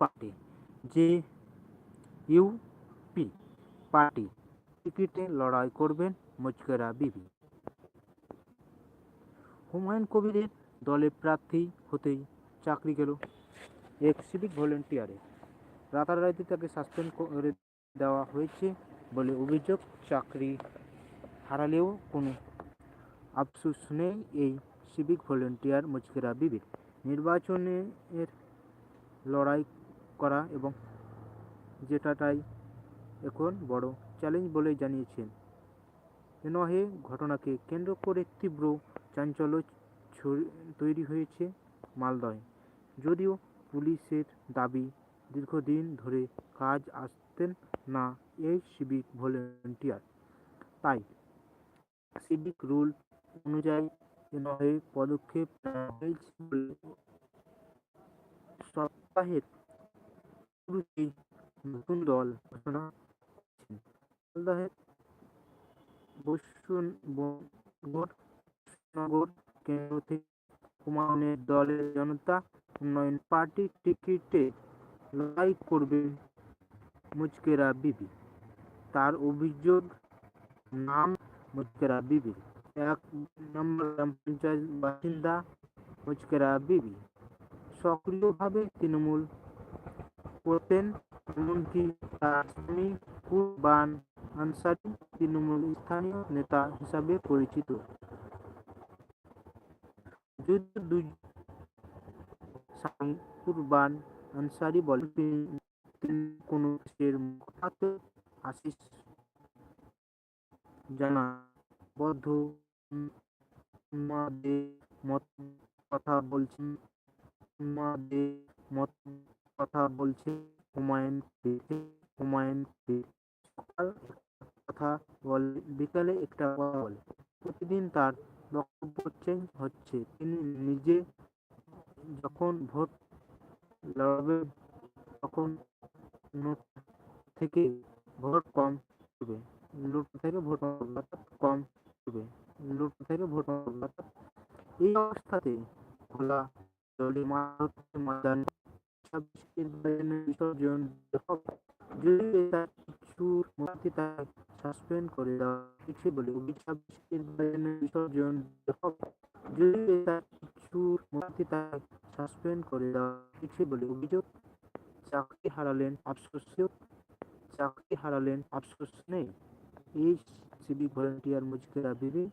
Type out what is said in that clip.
Party যে UP party, টিকিটে লড়াই করবেন মুচকেরা বিবি। হুমায়ুন কবিরের দলে প্রার্থী হতেই চাকরি গেল এক সিভিক ভলেন্টিয়ারে। রাতারাতি তাকে সাসপেন্ড করে দেওয়া হয়েছে বলে অভিযোগ, চাকরি হারালেও কোনো আফসোস নেই এই সিভিক ভলেন্টিয়ার মুচকেরা বিবির নির্বাচনের লড়াই করা এবং যেটাটাই এখন বড় চ্যালেঞ্জ বলে জানিয়েছেন। এনহে ঘটনাকে কেন্দ্র করে তীব্র চাঞ্চল্য তৈরি হয়েছে মালদয় যদিও পুলিশের দাবি দীর্ঘদিন ধরে কাজ আসতেন না এই সিভিক ভলেন্টিয়ার, তাই সিভিক রুল অনুযায়ী এনহে পদক্ষেপ নেওয়া হয়েছে বলে সপ্তাহের শুরুতেই নতুন দল ঘোষণা করেছেন। কেন্দ্র থেকে দলের জনতা উন্নয়ন পার্টি টিকিটে লড়াই বিবি। তার অভিযোগ, নাম মুচকেরা বিবি। এক নম্বর গ্রাম পঞ্চায়েত বাসিন্দা মুচকেরা বিবি। সক্রিয়ভাবে তৃণমূল করতেন, এমনকি তার স্বামী কুরবান আনসারি তৃণমূল স্থানীয় নেতা হিসাবে পরিচিত। কথা বলছেন উন্মাদের মত কথা বলছে, হুমায়ুন হুমায়ুন সকাল কথা বলে, বিকালে একটা কথা বলে। প্রতিদিন তার বক্তব্য চেঞ্জ হচ্ছে, তিনি নিজে যখন ভোট লড়বে, তখন নোট থেকে ভোট কম করবে লুট থেকে ভোট কম করবে লুট থেকে ভোট এই অবস্থাতে খোলা জলে নির্বাচনের বিসর্জন। যদি তার কিছুর মধ্যে তাকে সাসপেন্ড করে দেওয়া হয়েছে বলে অভিযোগ বিসর্জন যদি তার কিছুর মধ্যে তাকে সাসপেন্ড করে দেওয়া হয়েছে বলে অভিযোগ চাকরি হারালেন আফসোস চাকরি হারালেন আফসোস নেই এই সিভিক ভলেন্টিয়ার মুজকেরা বিবি